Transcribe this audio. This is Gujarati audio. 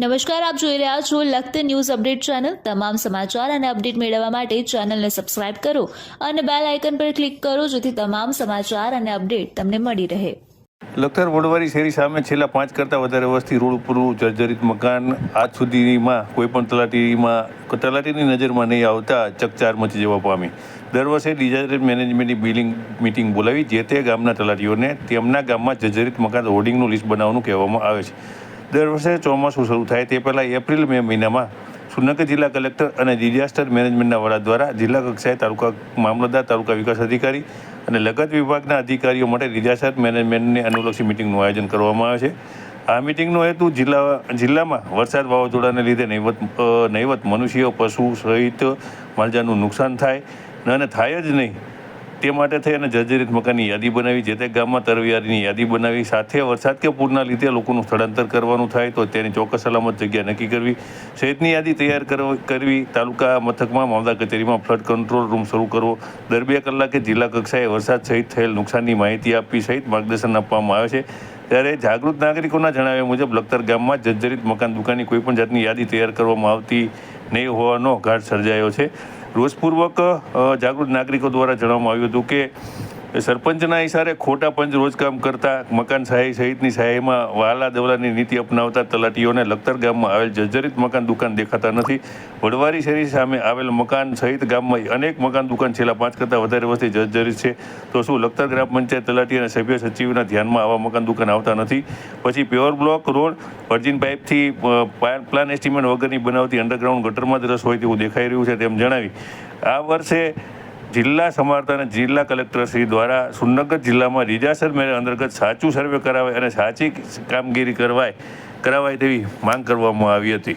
નમસ્કાર, આપ જોઈ રહ્યા છો લખત ન્યૂઝ અપડેટ ચેનલ. તમામ સમાચાર અને અપડેટ મેળવવા માટે ચેનલને સબસ્ક્રાઇબ કરો અને બેલ આઇકન પર ક્લિક કરો જેથી તમામ સમાચાર અને અપડેટ તમને મળી રહે. લખતર વડવારી શેરી સામે છેલ્લા પાંચ કરતાં વધારે વર્ષથી રોડ ઉપરનું જર્જરિત મકાન આજ સુધીમાં કોઈ પણ તલાટીમાં તલાટીની નજરમાં નહીં આવતા ચકચાર મચી જવા પામી. દર વર્ષે ડિઝાસ્ટર મેનેજમેન્ટની બિલિંગ મિટિંગ બોલાવી જે તે ગામના તલાટીઓને તેમના ગામમાં જર્જરિત મકાન હોર્ડિંગનું લિસ્ટ બનાવવાનું કહેવામાં આવે છે. દર વર્ષે ચોમાસું શરૂ થાય તે પહેલાં એપ્રિલ મે મહિનામાં સુરનગર જિલ્લા કલેક્ટર અને ડિઝાસ્ટર મેનેજમેન્ટના વડા દ્વારા જિલ્લા કક્ષાએ તાલુકા મામલતદાર, તાલુકા વિકાસ અધિકારી અને લગત વિભાગના અધિકારીઓ માટે ડિઝાસ્ટર મેનેજમેન્ટને અનુલક્ષી મિટિંગનું આયોજન કરવામાં આવે છે. આ મિટિંગનો હેતુ જિલ્લા, જિલ્લામાં વરસાદ વાવાઝોડાને લીધે નહીવત નહીવત મનુષ્યો, પશુ સહિત માલજાનું નુકસાન થાય. અને થાય જ નહીં. તે માટે થઈ અને જર્જરિત મકાનની યાદી બનાવી, જે તે ગામમાં તરવિયારીની યાદી બનાવી, સાથે વરસાદ કે પૂરના લીધે લોકોનું સ્થળાંતર કરવાનું થાય તો તેની ચોક્કસ સલામત જગ્યા નક્કી કરવી. સહિતની યાદી તૈયાર કરવી તાલુકા મથકમાં મામલા કચેરીમાં ફ્લડ કંટ્રોલ રૂમ શરૂ કરવો. દર બે કલાકે જિલ્લા કક્ષાએ વરસાદ સહિત થયેલ નુકસાનની માહિતી આપવી સહિત માર્ગદર્શન આપવામાં આવે છે. ત્યારે જાગૃત નાગરિકોના જણાવ્યા મુજબ લખતર ગામમાં જર્જરિત મકાન દુકાનની કોઈપણ જાતની યાદી તૈયાર કરવામાં આવતી નહીં હોવાનો ઘાટ સર્જાયો છે. રોષપૂર્વક જાગૃત નાગરિકો દ્વારા જણાવવામાં આવ્યું હતું કે સરપંચના ઇશારે ખોટા પંચ રોજકામ કરતા, મકાન સહાય સહિતની સહાયમાં વાલા દવલાની નીતિ અપનાવતા તલાટીઓને લખતર ગામમાં આવેલ જર્જરિત મકાન દુકાન દેખાતા નથી. વડવારી શેરી સામે આવેલ મકાન સહિત ગામમાં અનેક મકાન દુકાન છેલ્લા પાંચ કરતાં વધારે વર્ષથી જર્જરિત છે. તો શું લખતર ગ્રામ પંચાયત તલાટી અને સભ્ય સચિવના ધ્યાનમાં આવા મકાન દુકાન આવતા નથી? પછી પ્યોર બ્લોક રોડ વર્જિન પાઇપથી પ્લાન એસ્ટિમેટ વગરની બનાવતી અંડરગ્રાઉન્ડ ગટરમાં જ રસ હોય તેવું દેખાઈ રહ્યું છે તેમ જણાવી. આ વર્ષે જિલ્લા સમારતા અને જિલ્લા કલેક્ટર શ્રી દ્વારા સુરનગર જિલ્લામાં રીજાસર મેળા અંતર્ગત સાચું સર્વે કરાવાય અને સાચી કામગીરી કરવાય, કરાવાય તેવી માંગ કરવામાં આવી હતી.